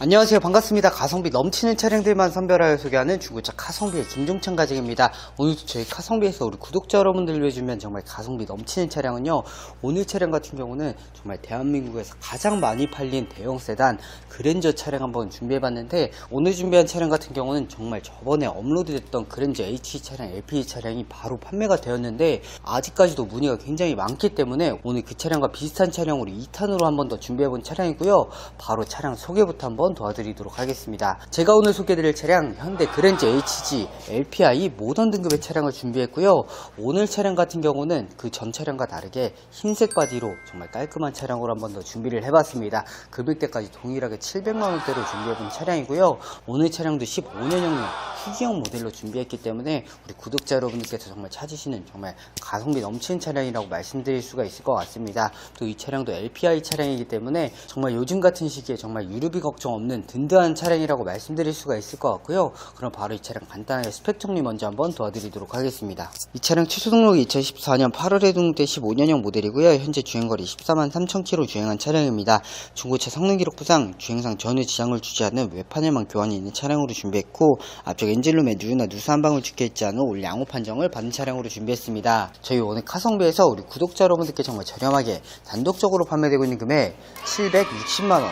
안녕하세요. 반갑습니다. 가성비 넘치는 차량들만 선별하여 소개하는 중고차 카성비의 김종찬 가정입니다. 오늘도 저희 카성비에서 우리 구독자 여러분들 위해 주면 정말 가성비 넘치는 차량은요. 오늘 차량 같은 경우는 정말 대한민국에서 가장 많이 팔린 대형 세단 그랜저 차량 한번 준비해 봤는데 오늘 준비한 차량 같은 경우는 정말 저번에 업로드 됐던 그랜저 H 차량 LPG 차량이 바로 판매가 되었는데 아직까지도 문의가 굉장히 많기 때문에 오늘 그 차량과 비슷한 차량으로 2탄으로 한번 더 준비해 본 차량이고요. 바로 차량 소개부터 한번 도와드리도록 하겠습니다. 제가 오늘 소개드릴 차량 현대 그랜저 HG LPI 모던 등급의 차량을 준비했고요. 오늘 차량 같은 경우는 그 전 차량과 다르게 흰색 바디로 정말 깔끔한 차량으로 한번 더 준비를 해봤습니다. 금액대까지 동일하게 700만원대로 준비해본 차량이고요. 오늘 차량도 15년형 후기형 모델로 준비했기 때문에 우리 구독자 여러분들께서 정말 찾으시는 정말 가성비 넘치는 차량이라고 말씀드릴 수가 있을 것 같습니다. 또 이 차량도 LPI 차량이기 때문에 정말 요즘 같은 시기에 정말 유류비 걱정 없는 든든한 차량이라고 말씀드릴 수가 있을 것 같고요. 그럼 바로 이 차량 간단하게 스펙 정리 먼저 한번 도와드리도록 하겠습니다. 이 차량 최초 등록이 2014년 8월에 등록된 15년형 모델이고요. 현재 주행거리 14만 3천 킬로 주행한 차량입니다. 중고차 성능 기록부상 주행상 전혀 지장을 주지 않는 외판에만 교환이 있는 차량으로 준비했고 앞쪽 엔진룸에 누유나 누수 한 방울 찍혀 있지 않은 올 양호 판정을 받은 차량으로 준비했습니다. 저희 오늘 카성비에서 우리 구독자 여러분들께 정말 저렴하게 단독적으로 판매되고 있는 금액 760만원,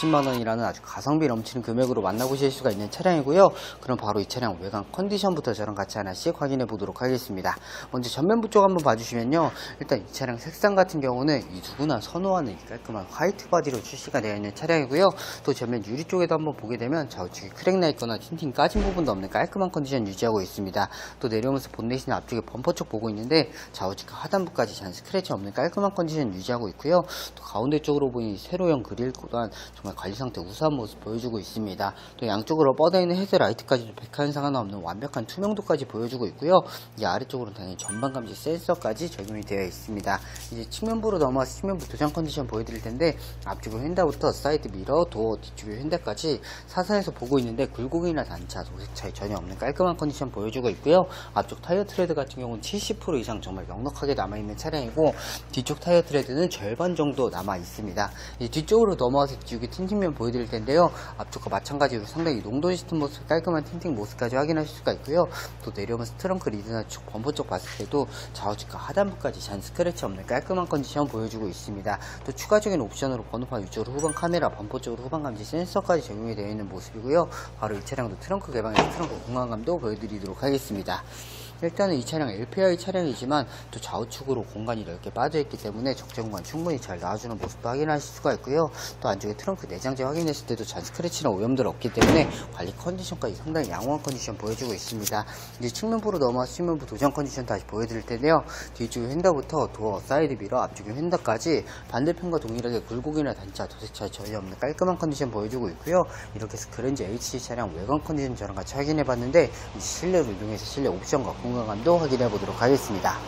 760만원이라는 아주 가성비 넘치는 금액으로 만나보실 수가 있는 차량이고요. 그럼 바로 이 차량 외관 컨디션부터 저랑 같이 하나씩 확인해 보도록 하겠습니다. 먼저 전면부 쪽 한번 봐주시면요. 일단 이 차량 색상 같은 경우는 이 누구나 선호하는 이 깔끔한 화이트 바디로 출시가 되어 있는 차량이고요. 또 전면 유리 쪽에도 한번 보게 되면 좌우측에 크랙 나 있거나 틴팅 까진 부분도 없는 깔끔한 컨디션 유지하고 있습니다. 또 내려오면서 본넷이나 앞쪽에 범퍼 쪽 보고 있는데 좌우측 하단부까지 잔 스크래치 없는 깔끔한 컨디션 유지하고 있고요. 또 가운데 쪽으로 보이는 세로형 그릴 또한 정말 관리 상태 우수 한 모습 보여주고 있습니다. 또 양쪽으로 뻗어있는 헤드 라이트까지도 백한상 하나 없는 완벽한 투명도까지 보여주고 있고요. 이 아래쪽으로는 당연히 전방 감지 센서까지 적용이 되어 있습니다. 이제 측면부로 넘어와서 측면부 도장 컨디션 보여드릴 텐데 앞쪽에 휀다부터 사이드 미러, 도어, 뒤쪽에 휀다까지 사선에서 보고 있는데 굴곡이나 단차, 도색 차이 전혀 없는 깔끔한 컨디션 보여주고 있고요. 앞쪽 타이어 트레드 같은 경우는 70% 이상 정말 넉넉하게 남아있는 차량이고 뒤쪽 타이어 트레드는 절반 정도 남아 있습니다. 뒤쪽으로 넘어와서 뒤쪽에 틴팅면 보여드릴 텐데요. 앞쪽과 마찬가지로 상당히 농도 짙은 모습, 깔끔한 틴팅 모습까지 확인하실 수가 있고요. 또 내려오면서 트렁크 리드나 쪽 범퍼 쪽 봤을 때도 좌우측과 하단부까지 잔 스크래치 없는 깔끔한 컨디션 보여주고 있습니다. 또 추가적인 옵션으로 번호판 위쪽으로 후방 카메라, 범퍼 쪽으로 후방 감지 센서까지 적용이 되어 있는 모습이고요. 바로 이 차량도 트렁크 개방에서 트렁크 공간감도 보여드리도록 하겠습니다. 일단은 이 차량 LPI 차량이지만 또 좌우측으로 공간이 넓게 빠져있기 때문에 적재 공간 충분히 잘 나와주는 모습도 확인하실 수가 있고요. 또 안쪽에 트렁크 내장재 확인했을 때도 잔 스크래치나 오염들 없기 때문에 관리 컨디션까지 상당히 양호한 컨디션 보여주고 있습니다. 이제 측면부로 넘어와서 측면부 도장 컨디션 다시 보여드릴 텐데요. 뒤쪽에 휀다부터 도어, 사이드 미러, 앞쪽에 휀다까지 반대편과 동일하게 굴곡이나 단차, 도색차 전혀 없는 깔끔한 컨디션 보여주고 있고요. 이렇게 해서 그랜저 HC 차량 외관 컨디션 저랑 같이 확인해봤는데 실내로 이동해서 실내 옵션과 공간 감도 확인해 보도록 하겠습니다.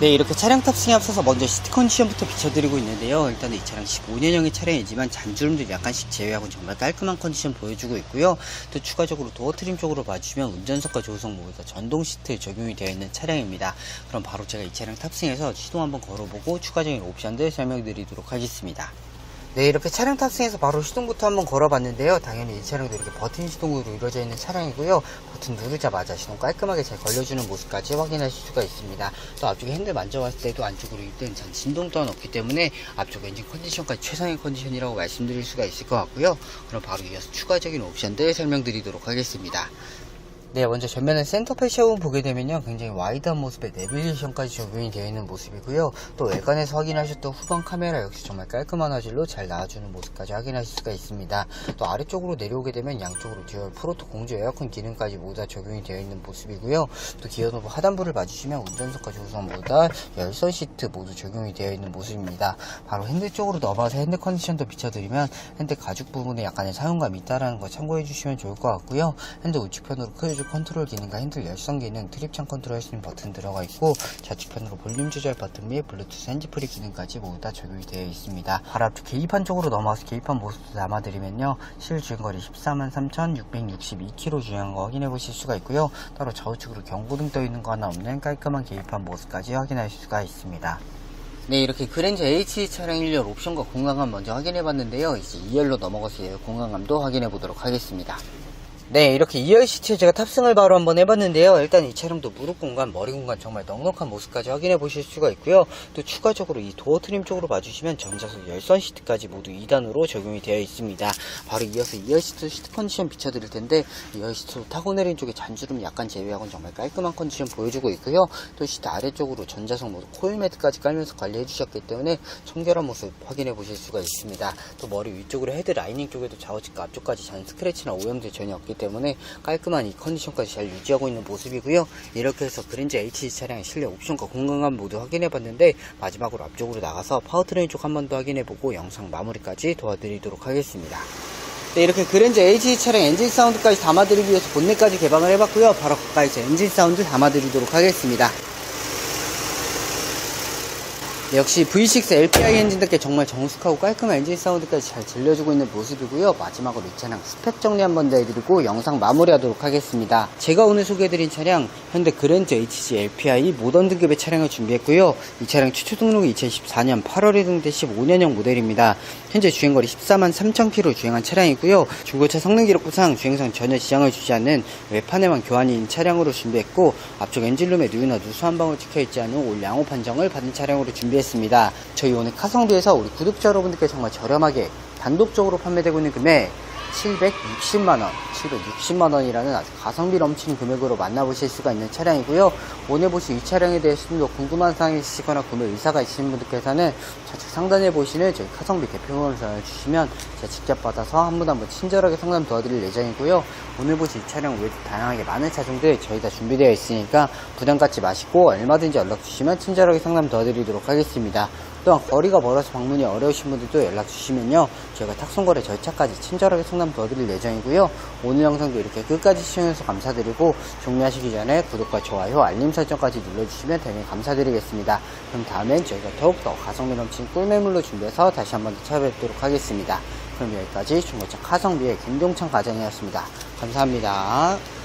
네, 이렇게 차량 탑승에 앞서서 먼저 시트 컨디션부터 비춰드리고 있는데요. 일단은 이 차량 15년형의 차량이지만 잔주름도 약간씩 제외하고 정말 깔끔한 컨디션 보여주고 있고요. 또 추가적으로 도어 트림 쪽으로 봐주시면 운전석과 조수석 모두 다 전동 시트 적용이 되어 있는 차량입니다. 그럼 바로 제가 이 차량 탑승해서 시동 한번 걸어보고 추가적인 옵션들 설명드리도록 하겠습니다. 네, 이렇게 차량 탑승해서 바로 시동부터 한번 걸어봤는데요. 당연히 이 차량도 이렇게 버튼 시동으로 이루어져 있는 차량이고요. 버튼 누르자마자 시동 깔끔하게 잘 걸려주는 모습까지 확인하실 수가 있습니다. 또 앞쪽에 핸들 만져봤을 때도 안쪽으로 일단 전 진동 또한 없기 때문에 앞쪽 엔진 컨디션까지 최상의 컨디션이라고 말씀드릴 수가 있을 것 같고요. 그럼 바로 이어서 추가적인 옵션들 설명드리도록 하겠습니다. 네, 먼저 전면에 센터페 쉐운 보게 되면요. 굉장히 와이드한 모습의 내비게이션까지 적용이 되어 있는 모습이고요. 또 외관에서 확인하셨던 후방 카메라 역시 정말 깔끔한 화질로 잘 나와주는 모습까지 확인하실 수가 있습니다. 또 아래쪽으로 내려오게 되면 양쪽으로 듀얼 프로토 공조 에어컨 기능까지 모두 다 적용이 되어 있는 모습이고요. 또 기어 노브 하단부를 봐주시면 운전석과 조수석 모두 다 열선 시트 모두 적용이 되어 있는 모습입니다. 바로 핸들 쪽으로 넘어가서 핸들 컨디션도 비춰드리면 핸들 가죽 부분에 약간의 사용감이 있다라는 거 참고해 주시면 좋을 것 같고요. 핸들 우측편으로 크게 핸들 컨트롤 기능과 핸들 열선 기능, 트립창 컨트롤 할 수 있는 버튼 들어가 있고 좌측편으로 볼륨 조절 버튼 및 블루투스 핸즈프리 기능까지 모두 다 적용이 되어 있습니다. 바로 앞쪽 계기판 쪽으로 넘어와서 계기판 모습도 담아드리면요. 실 주행거리 14만 3,662km 주행한 거 확인해 보실 수가 있고요. 따로 좌우측으로 경고등 떠 있는 거 하나 없는 깔끔한 계기판 모습까지 확인하실 수가 있습니다. 네, 이렇게 그랜저 H 차량 1열 옵션과 공간감 먼저 확인해 봤는데요. 이제 2열로 넘어가서 공간감도 확인해 보도록 하겠습니다. 네, 이렇게 2열 시트에 제가 탑승을 바로 한번 해봤는데요. 일단 이 차량도 무릎 공간, 머리 공간 정말 넉넉한 모습까지 확인해 보실 수가 있고요. 또 추가적으로 이 도어 트림 쪽으로 봐주시면 전자석 열선 시트까지 모두 2단으로 적용이 되어 있습니다. 바로 이어서 2열 시트 시트 컨디션 비춰 드릴 텐데 2열 시트 타고 내린 쪽에 잔주름 약간 제외하고는 정말 깔끔한 컨디션 보여주고 있고요. 또 시트 아래쪽으로 전자석 모두 코일 매트까지 깔면서 관리해 주셨기 때문에 청결한 모습 확인해 보실 수가 있습니다. 또 머리 위쪽으로 헤드 라이닝 쪽에도 좌우측과 앞쪽까지 전 스크래치나 오염도 전혀 없기 때문에 깔끔한 이 컨디션까지 잘 유지하고 있는 모습이고요. 이렇게 해서 그랜저 HG 차량의 실내 옵션과 공간감 모두 확인해 봤는데 마지막으로 앞쪽으로 나가서 파워트레인 쪽 한 번 더 확인해 보고 영상 마무리까지 도와드리도록 하겠습니다. 네, 이렇게 그랜저 HG 차량 엔진 사운드까지 담아드리기 위해서 본넷까지 개방을 해봤고요. 바로 가까이서 엔진 사운드 담아드리도록 하겠습니다. 네, 역시 V6 LPI 엔진답게 정말 정숙하고 깔끔한 엔진 사운드까지 잘 들려주고 있는 모습이고요. 마지막으로 이 차량 스펙 정리 한번 더 해드리고 영상 마무리하도록 하겠습니다. 제가 오늘 소개해드린 차량 현대 그랜저 HG LPI 모던 등급의 차량을 준비했고요. 이 차량 최초 등록이 2014년 8월에 등대 15년형 모델입니다. 현재 주행거리 14만 3,000km 주행한 차량이고요. 중고차 성능 기록부상 주행상 전혀 지장을 주지 않는 외판에만 교환인 차량으로 준비했고 앞쪽 엔진룸에 누유나 누수 한 방울 찍혀있지 않은 올 양호 판정을 받은 차량으로 준비했습니다. 저희 오늘 카성비에서 우리 구독자 여러분들께 정말 저렴하게 단독적으로 판매되고 있는 금액 760만원, 760만원이라는 아주 가성비 넘치는 금액으로 만나보실 수가 있는 차량이고요. 오늘 보신 이 차량에 대해서 좀더 궁금한 사항이 있으시거나 구매 의사가 있으신 분들께서는 좌측 상단에 보시는 저희 카성비 대표번호를 전화주시면 제가 직접 받아서 한 분 한 분 친절하게 상담 도와드릴 예정이고요. 오늘 보신 이 차량 외에도 다양하게 많은 차종들 저희 다 준비되어 있으니까 부담 갖지 마시고 얼마든지 연락 주시면 친절하게 상담 도와드리도록 하겠습니다. 또한 거리가 멀어서 방문이 어려우신 분들도 연락 주시면요. 저희가 탁송거래 절차까지 친절하게 상담 도와드릴 예정이고요. 오늘 영상도 이렇게 끝까지 시청해주셔서 감사드리고 종료하시기 전에 구독과 좋아요 알림 설정까지 눌러주시면 대단히 감사드리겠습니다. 그럼 다음엔 저희가 더욱더 가성비 넘치는 꿀매물로 준비해서 다시 한 번 더 찾아뵙도록 하겠습니다. 그럼 여기까지 중고차 카성비의 김동창 과장이었습니다. 감사합니다